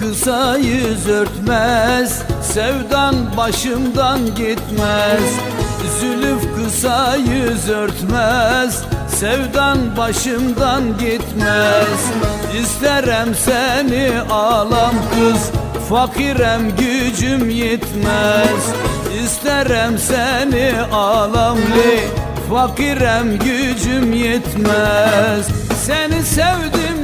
kısa yüz örtmez Sevdan başımdan gitmez. Zülüf kısa yüz örtmez Sevdan başımdan gitmez. İsterem seni alam kız Fakirem gücüm yetmez. İsterem seni alamli Fakirem gücüm yetmez. Seni sevdim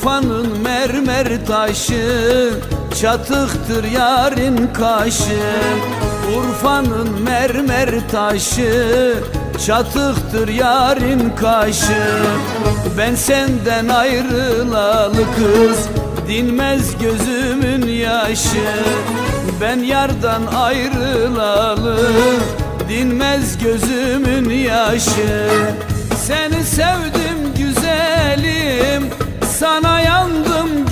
Urfa'nın mermer taşı Çatıktır yarın kaşı. Urfa'nın mermer taşı Çatıktır yarın kaşı. Ben senden ayrılalı kız Dinmez gözümün yaşı. Ben yardan ayrılalı Dinmez gözümün yaşı. Seni sevdim güzelim Sana yandım